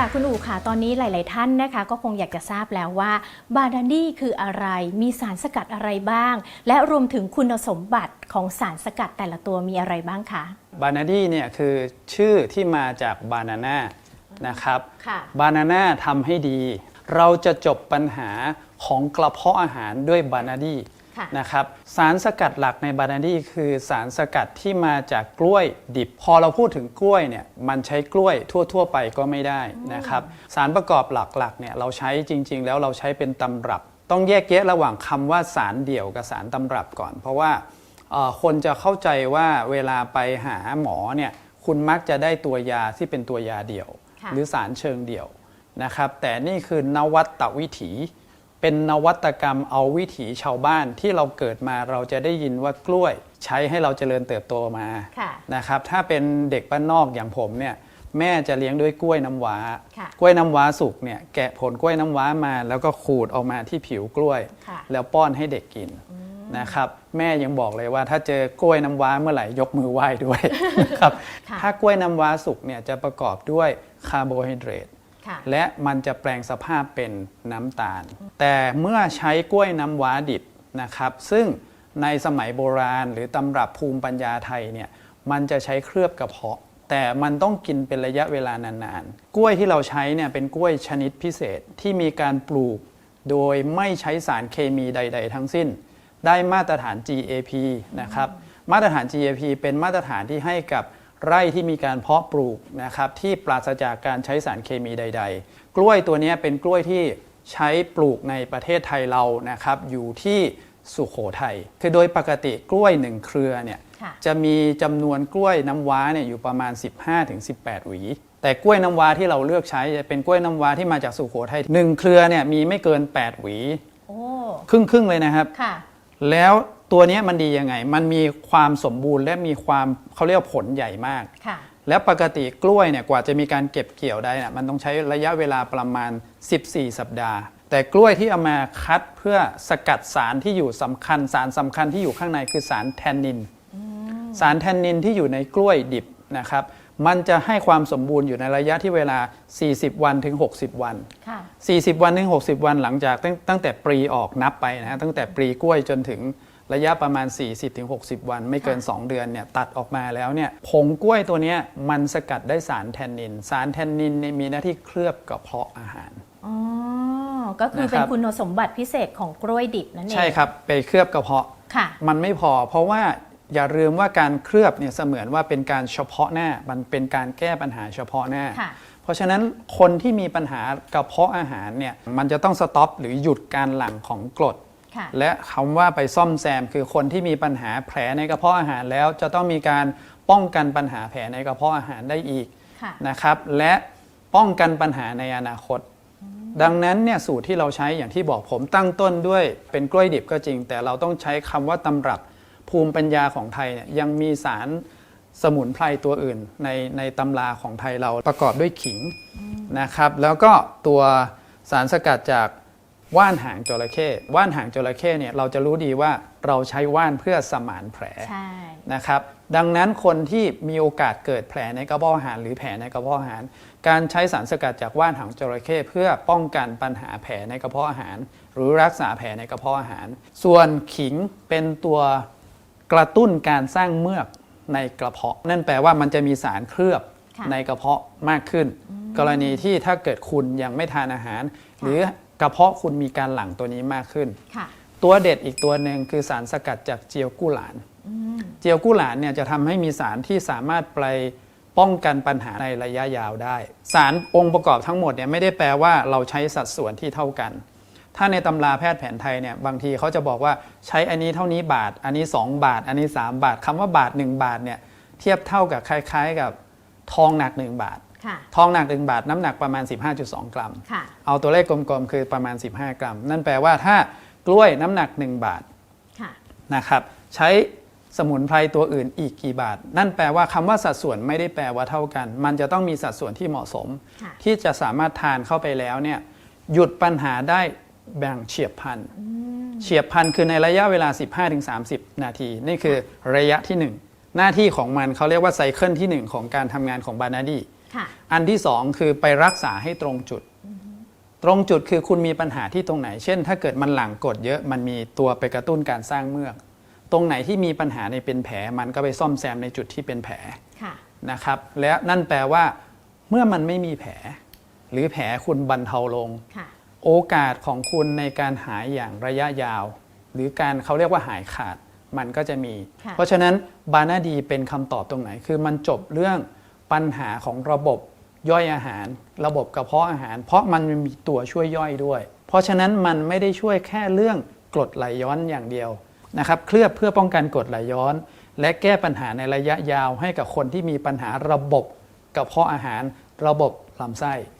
ค่ะคุณอู๋ค่ะตอนนี้หลาย ๆ ท่านนะคะ ก็คงอยากจะทราบแล้วว่าบาดานี่คืออะไรมีสารสกัดอะไรบ้าง และรวมถึงคุณสมบัติของสารสกัดแต่ละตัวมีอะไรบ้างคะบานาดี้เนี่ยคือชื่อที่มาจากบานาน่านะครับค่ะบานาน่าทำให้ดี เราจะจบปัญหาของกระเพาะอาหารด้วยบานาดี้ค่ะ นะครับสารสกัดหลักในบานาดี้คือสารสกัดที่มาจากกล้วยดิบ พอเราพูดถึงกล้วยเนี่ยมันใช้กล้วยทั่ว ๆ ไปก็ไม่ได้นะครับสารประกอบหลักๆเนี่ยเราใช้จริง ๆ แล้วเราใช้เป็นตำรับ ต้องแยกแยะระหว่างคำว่าสารเดี่ยวกับสารตำรับก่อน เพราะว่าเอ่อคนจะเข้าใจว่าเวลาไปหาหมอเนี่ยคุณมักจะได้ตัวยาที่เป็นตัวยาเดี่ยวค่ะหรือสารเชิงเดี่ยวนะครับแต่นี่คือนวัตวิถี เป็นนวัตกรรมเอาวิถีชาวบ้านที่เราเกิดมาเราจะได้ยินว่ากล้วย ใช้ให้เราเจริญเติบโตมาค่ะนะครับ ถ้าเป็นเด็กบ้านนอกอย่างผมเนี่ยแม่จะเลี้ยงด้วยกล้วยน้ำว้าค่ะกล้วยน้ำว้าสุกเนี่ยแกะผลกล้วยน้ำว้ามา แล้วก็ขูดออกมาที่ผิวกล้วยค่ะแล้วป้อนให้เด็กกินนะครับ แม่ยังบอกเลยว่าถ้าเจอกล้วยน้ำว้าเมื่อไหร่ยกมือไหว้ด้วยนะครับค่ะถ้ากล้วยน้ำว้าสุกเนี่ยจะประกอบด้วยคาร์โบไฮเดรตค่ะ และมันจะแปลงสภาพเป็นน้ำตาล แต่เมื่อใช้กล้วยน้ำว้าดิบนะครับ ซึ่งในสมัยโบราณหรือตำรับภูมิปัญญาไทยเนี่ยมันจะใช้เคลือบกระเพาะ แต่มันต้องกินเป็นระยะเวลานานๆ กล้วยที่เราใช้เนี่ยเป็นกล้วยชนิดพิเศษที่มีการปลูก โดยไม่ใช้สารเคมีใด ๆ ทั้งสิ้น ได้มาตรฐาน GAP นะครับมาตรฐาน GAP เป็นมาตรฐานที่ให้กับ ไร่ที่มีการเพาะปลูกนะครับที่ปราศจากการใช้สารเคมีใด ๆ กล้วยตัวนี้เป็นกล้วยที่ใช้ปลูกในประเทศไทยเรานะครับอยู่ที่สุขโขทัยคือโดยปกติกล้วยหนึ่งเครือเนี่ยค่ะจะมีจำนวนกล้วยน้ำว้าเนี่ยอยู่ประมาณ 15-18 หวี แต่กล้วยน้ำว้าที่เราเลือกใช้จะเป็นกล้วยน้ำว้าที่มาจากสุขโขทัยหนึ่งเครือเนี่ยมีไม่เกิน 8 หวีโอ้ครึ่งครึ่งๆเลยนะครับค่ะแล้ว ตัวเนี้ยมันดียังไง มันมีความสมบูรณ์และมีความเขาเรียกว่าผลใหญ่มากค่ะแล้วปกติกล้วยเนี่ยกว่าจะมีการเก็บเกี่ยวได้นะมันต้องใช้ระยะเวลาประมาณ 14 สัปดาห์ แต่กล้วยที่เอามาคัดเพื่อสกัดสารที่อยู่สำคัญ สารสำคัญที่อยู่ข้างในคือสารแทนนิน สารแทนนินที่อยู่ในกล้วยดิบนะครับมันจะให้ความสมบูรณ์อยู่ในระยะที่เวลา 40 วันถึง 60 วันค่ะ40 วันถึง 60 วันหลังจากตั้งตั้งแต่ปลีออกนับไปนะฮะตั้งแต่ปลีกล้วยจนถึง ระยะประมาณ 40ถึง60 วัน ไม่เกิน 2 เดือนเนี่ยตัดออกมาแล้วเนี่ยผงกล้วยตัวเนี้ยมันสกัดได้สารแทนนิน สารแทนนินเนี่ยมีหน้าที่เคลือบกระเพาะอาหารอ๋อก็คือเป็นนะครับคุณสมบัติพิเศษของกล้วยดิบนั่นเองใช่ครับไปเคลือบกระเพาะค่ะ มันไม่พอเพราะว่าอย่าลืมว่าการเคลือบเนี่ยเสมือนว่าเป็นการเฉพาะหน้า มันเป็นการแก้ปัญหาเฉพาะหน้าค่ะเพราะฉะนั้นคนที่มีปัญหากระเพาะอาหารเนี่ยมันจะต้องสต็อปหรือหยุดการหลั่งของกรดค่ะ และคำว่าไปซ่อมแซมคือคนที่มีปัญหาแผลในกระเพาะอาหารแล้ว จะต้องมีการป้องกันปัญหาแผลในกระเพาะอาหารได้อีกค่ะนะครับ และป้องกันปัญหาในอนาคต ดังนั้นเนี่ยสูตรที่เราใช้อย่างที่บอกผมตั้งต้นด้วยเป็นกล้วยดิบก็จริง แต่เราต้องใช้คำว่าตำรับภูมิปัญญาของไทยเนี่ยยังมีสารสมุนไพรตัวอื่นในในตำราของไทยเราประกอบด้วยขิงนะครับ แล้วก็ตัวสารสกัดจาก ว่านหางจระเข้ว่านหางจระเข้เนี่ยเราจะรู้ดีว่าเราใช้ว่านเพื่อสมานแผลใช่นะครับ ดังนั้นคนที่มีโอกาสเกิดแผลในกระเพาะอาหารหรือแผลในกระเพาะอาหาร การใช้สารสกัดจากว่านหางจระเข้เพื่อป้องกันปัญหาแผลในกระเพาะอาหาร หรือรักษาแผลในกระเพาะอาหาร ส่วนขิงเป็นตัวกระตุ้นการสร้างเมือกในกระเพาะ นั่นแปลว่ามันจะมีสารเคลือบค่ะในกระเพาะมากขึ้น กรณีที่ถ้าเกิดคุณยังไม่ทานอาหาร หรือ กระเพาะคุณมีการหลั่งตัวนี้มากขึ้น ค่ะ ตัวเด็ดอีกตัวหนึ่งคือสารสกัดจากเจียวกู้หลานเจียวกู้หลานเนี่ยจะทำให้มีสารที่สามารถไปป้องกันปัญหาในระยะยาวได้ สารองค์ประกอบทั้งหมดเนี่ยไม่ได้แปลว่าเราใช้สัดส่วนที่เท่ากัน ถ้าในตำราแพทย์แผนไทยเนี่ยบางทีเขาจะบอกว่าใช้อันนี้เท่านี้บาท อันนี้ 2 บาท อันนี้ 3 บาทคำว่าบาท 1 บาทเนี่ยเทียบเท่ากับคล้าย ๆ กับทองหนัก 1 บาทค่ะ ทองหนัก1บาทน้ำหนักประมาณ 15.2 กรัมค่ะเอาตัวเลขกลมๆ คือประมาณ 15 กรัม นั่นแปลว่าถ้ากล้วยน้ำหนัก 1 บาทค่ะนะครับใช้สมุนไพรตัวอื่นอีกกี่บาท นั่นแปลว่าคำว่าสัดส่วนไม่ได้แปลว่าเท่ากัน มันจะต้องมีสัดส่วนที่เหมาะสมค่ะที่จะสามารถทานเข้าไปแล้วเนี่ยหยุดปัญหาได้แบ่งเฉียบพลันเฉียบพลันคือในระยะเวลา 15-30 นาที นี่คือระยะที่ 1 หน้าที่ของมันเขาเรียกว่าไซเคิลที่ 1 ของการทำงานของบานาดีค่ะ อันที่สองคือไปรักษาให้ตรงจุด ตรงจุดคือคุณมีปัญหาที่ตรงไหน เช่น ถ้าเกิดมันหลั่งกรดเยอะมันมีตัวไปกระตุ้นการสร้างเมือก ตรงไหนที่มีปัญหาในเป็นแผล มันก็ไปซ่อมแซมในจุดที่เป็นแผลค่ะนะครับ และนั่นแปลว่า เมื่อมันไม่มีแผล หรือแผลคุณบรรเทาลงค่ะโอกาสของคุณในการหายอย่างระยะยาว หรือการเขาเรียกว่าหายขาดมันก็จะมีค่ะเพราะฉะนั้นบานาดีเป็นคำตอบตรงไหน คือมันจบเรื่อง ปัญหาของระบบย่อยอาหาร ระบบกระเพาะอาหาร เพราะมันมีตัวช่วยย่อยด้วย เพราะฉะนั้นมันไม่ได้ช่วยแค่เรื่องกรดไหลย้อนอย่างเดียวนะครับเคลือบเพื่อป้องกันกรดไหลย้อน และแก้ปัญหาในระยะยาวให้กับคนที่มีปัญหาระบบกระเพาะอาหาร ระบบลำไส้